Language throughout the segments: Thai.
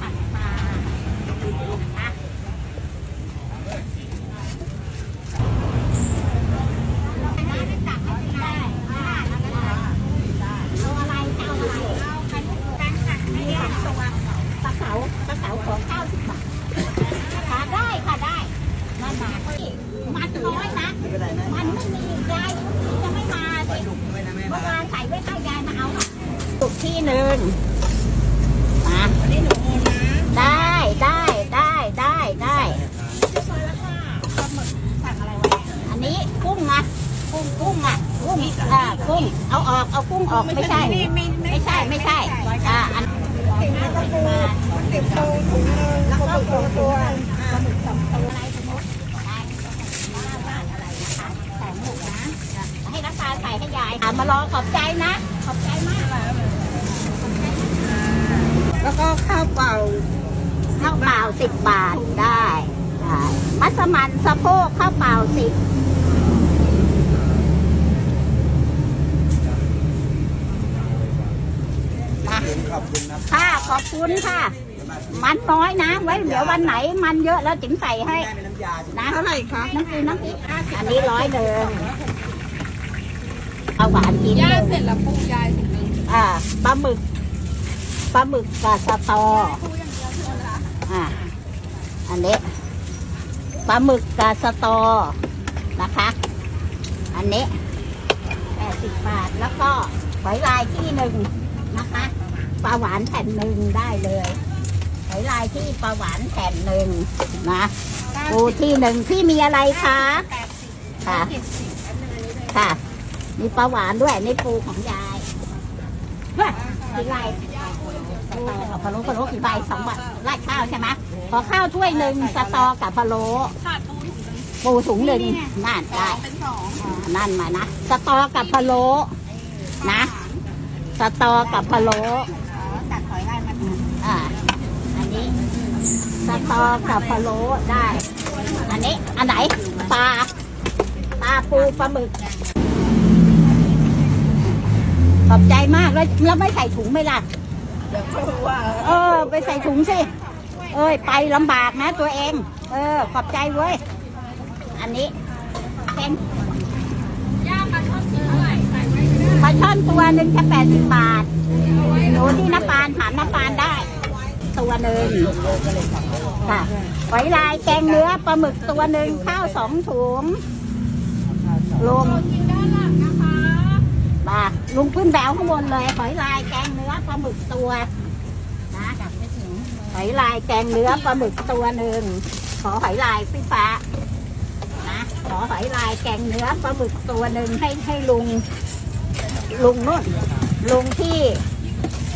ปัดปลาอะได้ได้จับเอาได้ได้เอาอะไรเอาอะไรเอากันกันค่ะไม่ได้ตัวปลาเก๋าปลาเก๋าของเก้าสิบบาทค่ะได้ค่ะได้มามาที่มันน้อยนะ ไม่เป็นไรนะ มันไม่มียายจะไม่มาสิ ดุกด้วยนะแม่ เมื่ มา อวานใส่ไว้ให้ยายมาเอาอะตุกที่หนึ่งมา อันนี้หนูโอนนะ ได้ได้ได้ได้ได้ เรียบร้อยแล้วค่ะปลาหมึกสั่งอะไรไว้ อันนี้กุ้งอะกุ้งกุ้งอะ กุ้งอ่ากุ้งเอาออกเอากุ้งออกไม่ใช่ไม่ใช่ไม่ใช่อ่าอันติ่งตะปูติ่งโตถุงนึงแล้วก็สองตัวอะไรสมมติได้บ้านอะไรนะคะแต่หมกนะให้น้ำตาลใส่ให้ยายมารอขอบใจนะขอบใจมากแล้วก็ข้าวเปล่าข้าวเปล่าสิบบาทได้ได้มัสมันสะโพกข้าวเปล่าสิบ ขอบคุณนะค่ะขอบคุณค่ะ มันน้อยนะ ไว้เดี๋ยววันไหนมันเยอะแล้วจิ๋มใส่ให้แม่เป็นน้ำยาใช่ไหมนะเท่าไหร่คะน้ำพริกน้ำพริกอันนี้ร้อยเดิมเอาหวานกินย่าเสร็จแล้วปูยายถุงนึงอ่าปลาหมึกปลาหมึกกับสตออ่าอันนี้ปลาหมึกกับสตอนะคะ อันนี้แปดสิบบาทแล้วก็หอยลายที่หนึ่งนะคะ ปลาหวานแผ่นหนึ่งได้เลยหอยลายที่ปลาหวานแผ่นหนึ่งนะปูที่หนึ่งที่มีอะไรคะค่ะค่ะ มีปลาหวานด้วยในปูของยายเฮ้ยกี่ใบสตอกับพะโล้พะโล้กี่ใบสองใบราดข้าวใช่ไหมขอข้าวถ้วยหนึ่งสตอกับพะโล้ปูถุงนึงปูถุงหนึ่งนั่นได้นั่นั่นมานะสตอกับพะโล้นะ สตอกับพะโล้ ตัดหอยลายมัน อ่า อันนี้ สตอกับพะโล้ได้ อันนี้ อันไหน ปลา ปลาปูปลาหมึก ขอบใจมากแล้วแล้วไม่ใส่ถุงไหม่ล่ะเออ ไปใส่ถุงสิ เอ้ย ไปลำบากนะตัวเอง เออ ขอบใจเว้ย อันนี้แกงปลาทอดเท่าไหร่ใส่ไว้ไม่ได้ปลาช่อนตัวหนึ่งแค่แปดสิบบาทหนูที่น้ำปานถามน้ำปานได้ ตัวหนึ่งค่ะหอยลายแกงเนื้อปลาหมึกตัวหนึ่งข้าวสองถุงลุงกินด้าลุงขึ้นแบวข้างบนเลยหอยลายแกงเนื้อปลาหมึกตัวนะหอยลายแกงเนื้อปลาหมึกตัวหนึ่งขอหอยลายพี่ฟ้านะขอหอยลายแกงเนื้อปลาหมึกตัวหนึ่งให้ให้ลุงลุงนู่นลุงที่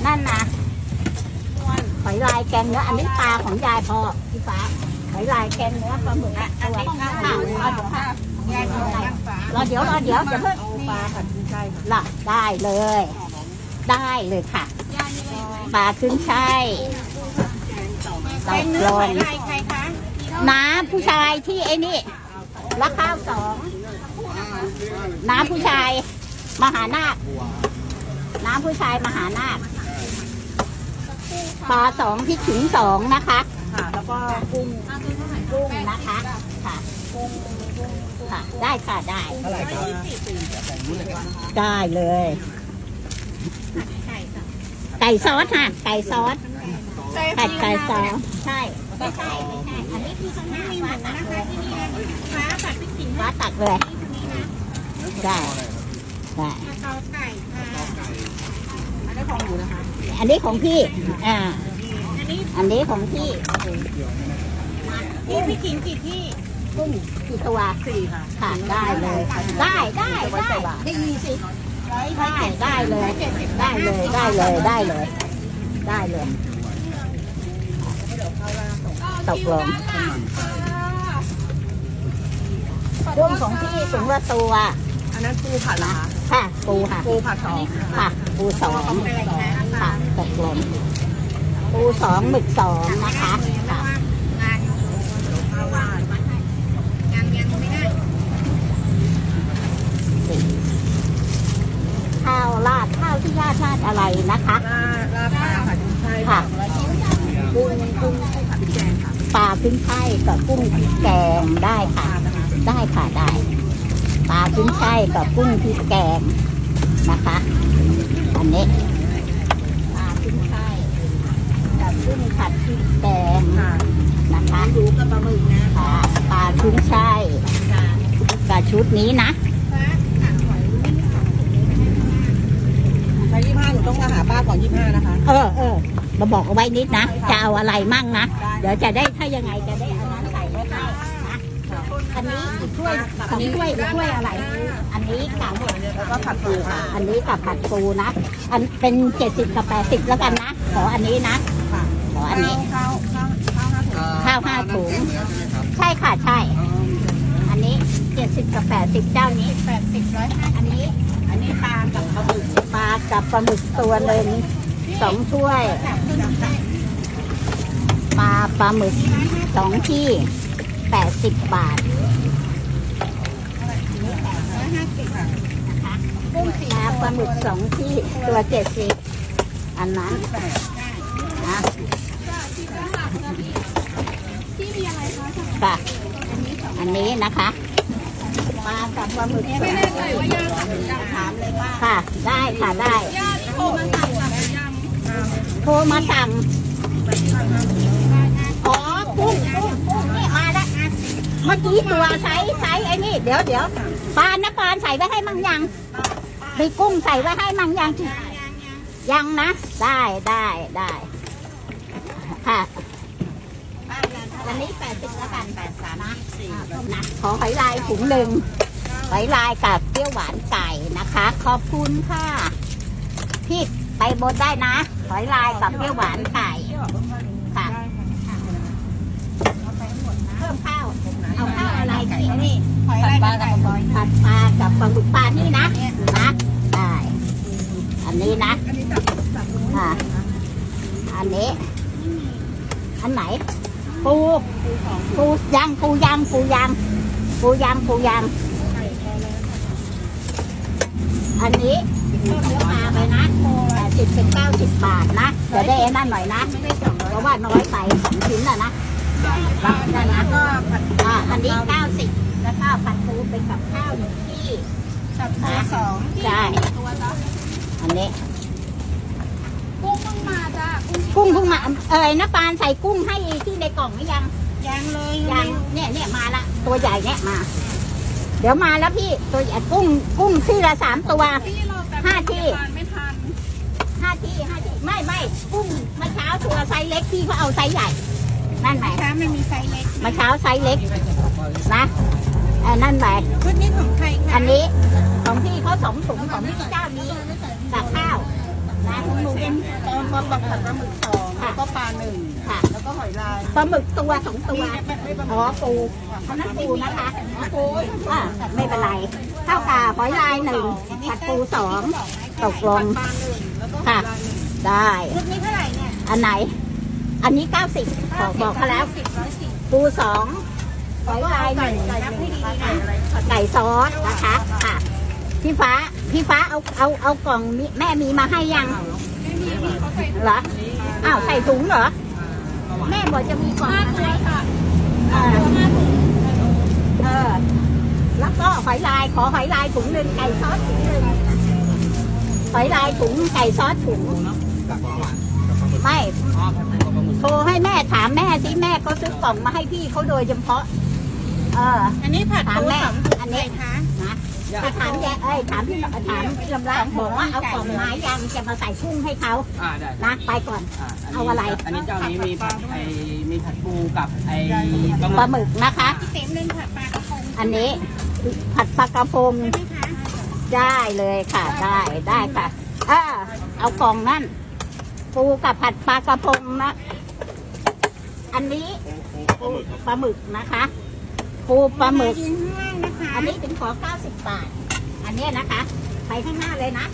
นั่นนะ อยลายแกงเนื้ออันนี้ปลาของยายพอพี่ฟ้าหอยลายแกงเนื้อปลาหมึกอะตัวข้าวข้าวข้าวข้าวยายของย่ารอเดี๋ยวรอเดี๋ยวจะเพิ่งปลาค่ะใช่ค่ะละได้เลย ได้เลยค่ะปลาขึ้นช่ายตแกงเนื้ลอหงอยลายใครคะน้าผู้ชายที่ไอ้นี่ละข้าวสองน้าผู้ชายมหานาคน้าผู้ชายมหานาค ปลาสองพริกถึงสองนะคะ ค่ะ แล้วก็กุ้งกุ้งนะคะ ค่ะค่ะ ได้ค่ะได้ เท่าไหร่ครับได้เลย ไก่ซอสค่ะ ไก่ซอสใช่ไก่ค่ะไก่ซอสใช่ไม่ใช่ไม่ใช่อันนี้ที่ข้างหน้ามีหมูฟ้าตักนะคะที่นี่ฟ้าผัดพริกขิงฟ้าตักเลยได้ได้เตาไก่ค่ะอันนี้ ของหนูนะคะ อันนี้ของพี่ อ่า อันนี้อันนี้ของพี่พี่พริกขิงกี่ที่กุ้งกี่ตัวสี่ค่ะค่ะได้เลย ได้ได้ได้ดีสิร้อยได้ได้เลยเจ็ดสิบได้เลยได้เลยได้เลย ได้เลยตกลงกุ้งของพี่สูงละตัวอันนั้นปูผัดเหรอคะ ค่ะ ปูค่ะ ปูผัดสองค่ะ ปูสองค่ะตกลงปูสองหมึกสองนะคะค่ะงานงานยังไม่ได้ข้าวราดข้าวที่ราดราดอะไรนะคะลาลาปลาผัดใช่ค่ะกุ้งขึ้นช่ายกับกุ้งพริกแกงได้ค่ะ ได้ค่ะได้ ปลาขึ้นช่ายกับกุ้งพริกแกงนะคะ อันนี้ปลาขึ้นช่ายกับกุ้งผัดพริกแกงนะคะดูกับปลาหมึกนะปลาปลาขึ้นช่ายกับชุดนี้นะใช้ยี่ห้าหนูต้องมาหาป้าก่อนยี่ห้านะคะ เออเออมาบอกเอาไว้นิดนะ จะเอาอะไรมั่งนะ เดี๋ยวจะได้ถ้ายังไงจะได้เอานั้นใส่ไว้ให้นะอันนี้อีก ถ้วยสองถ้วยอีกถ้วยอะไร อันนี้กับแล้วก็ผัดปูค่ะ อันนี้กับผัดปูนะ อันเป็นเจ็ดสิบกับแปดสิบแล้วกันนะ ขออันนี้นะค่ะขออันนี้ ข้าวข้าวข้าวห้าถุงข้าวห้าถุง ใช่ค่ะใช่ อันนี้เจ็ดสิบกับแปดสิบเจ้านี้แปดสิบร้อยห้าอันนี้ อันนี้ปลากับปลาหมึกปลากับปลาหมึกตัวหนึ่งสองถ้วย ปลาปลาหมึกสองที่แปดสิบบาท นะคะปลาปลาหมึกสองที่ตัวเจ็ดสิบอันนั้นนะค่ะอันนี้นะคะปลากับปลาหมึกไม่แน่ใจว่าย่ากถามเลยว่าค่ะ ได้ค่ะได้ย่าโทรมาสั่งอ๋อกุ้งกุ้งกุ้งนี่มาแล้ว เมื่อกี้ตัวไซส์ไซส์ไอ้นี่เดี๋ยวเดี๋ยวปานนะปานใส่ไว้ให้มั่งยังมีกุ้งใส่ไว้ให้มั่งยังยังนะ ได้ได้ได้ค่ะอันนี้แปดสิบแล้วกันแปดสามนะนะขอหอยลายถุงหนึ่งหอยลายกับเปรี้ยวหวานไก่นะคะ ขอบคุณค่ะพี่ไปบนได้นะ หอยลายกับเปรี้ยวหวานไก่ค่ะเพิ่มข้าว เอาข้าวอะไรพี่นี่หอยลายกับไก่บอยผัดปลากับปลาหมึกปลานี่นะนะได้อันนี้นะอันนี้ตับตับตรงนี้อ่าอันนี้อันไหนปูปูยางปูยางปูยางปูยางปูยางอันนี้เพิ่มเนื้อปลาไปนะแปดสิบเป็นเก้าสิบบาทนะจะได้ไอ้นั่นหน่อยนะเพราะว่าน้อยไปสองชิ้นอะนะรับได้นะก็ผัดอ่าอั นนี้เก้าสิบแล้วก็ผัดปูเป็นกับข้าวหนึ่งที่ตับปูสองใช่ตัวจ้ะอันนี้กุ้งเพิ่งมาจ้ะกุ้งกุ้งเพิ่งมาเอ้ยน้าปานใส่กุ้งให้ที่ในกล่องหรือยังยังเลยยังเนี่ยเนี่ยมาละตัวใหญ่เนี่ยมา เดี๋ยวมาแล้วพี่ตัวใหญ่กุ้งกุ้งที่ละสามตัวพี่เราแต่ห้าที่ทานไม่ทันห้าที่ห้าที่ไม่ไม่กุ้งเมื่อเช้าตัวไซส์เล็กพี่เขาเอาไซส์ใหญ่นั่นไหมช้าไม่มีไซส์เล็กเมื่อเช้าไซส์เล็ก นะไอ้นั่นไปชุดนี้ของใครคะอันนี้ของพี่เขาสองถุงของพี่เจ้านี้กับข้าวนะของหนูเป็นตอนมาปักผัดปลาหมึกสองแล้วก็ปลาหนึ่งค่ะแล้วก็หอยลายปลาหมึกตัวสองตัวไม่ไม่ปลาหอ๋มึอกปูอันนั้นปูนะคะปูอ่าไม่เป็นไรข้าวขาหอยลายหนึ่งผัดปูสองตกลงปลาหนึ่งแล้วก็หอค่ะยลายหนึ่งได้ชุดนี้เท่าไหร่เนี่ยอันไหน อันนี้เก้าสิบบอกบอกเขาแล้วสิบร้อยสิบปูสอง หอยลายหนึ่งไก่ไก่ซอสนะคะค่ะ พี่ฟ้าพี่ฟ้าเอาเอาเอากล่องนี้แม่มีมาให้ยังเหรออ้าวใส่ถุงเหรอ แม่บอกจะมีกล่องมาให้เออเออแล้วก็หอยลายขอหอยลายถุงหนึ่งไก่ซอสถุงหนึ่งหอยลายถุงไก่ซอสถุงไม่โทรให้แม่ถามแม่สิแม่ก็ซื้อกล่องมาให้พี่เขาโดยเฉพาะ เออ อันนี้ผัดถามปูแม่สองถุงอันนี้ไหคะนะไปถามแยเอ้ยถามพี่ถามพี่ลำรักบอกว่าเอากล่องไม้ยังจะมาใส่กุ้งให้เขาอ่าได้นะไปก่อน อ่านนี้เอาอะไร อันนี้เจ้านี้มีผัดไอมีผัดปูกับไอปลาหมึกนะคะเต็มหนึ่งผัดปลากระพงอันนี้ผัดปลากระพงใช่ไหมคะได้เลยค่ะ ได้ได้ค่ะเออเอากล่องนั่นปูกับผัดปลากระพงนะ อันนี้ปูปลาหมึกนะคะ ปูปลาหมึก ยืนข้างล่างนะคะ อันนี้ถึงขอ90 บาท อันเนี้ยนะคะ ไปข้างหน้าเลยนะ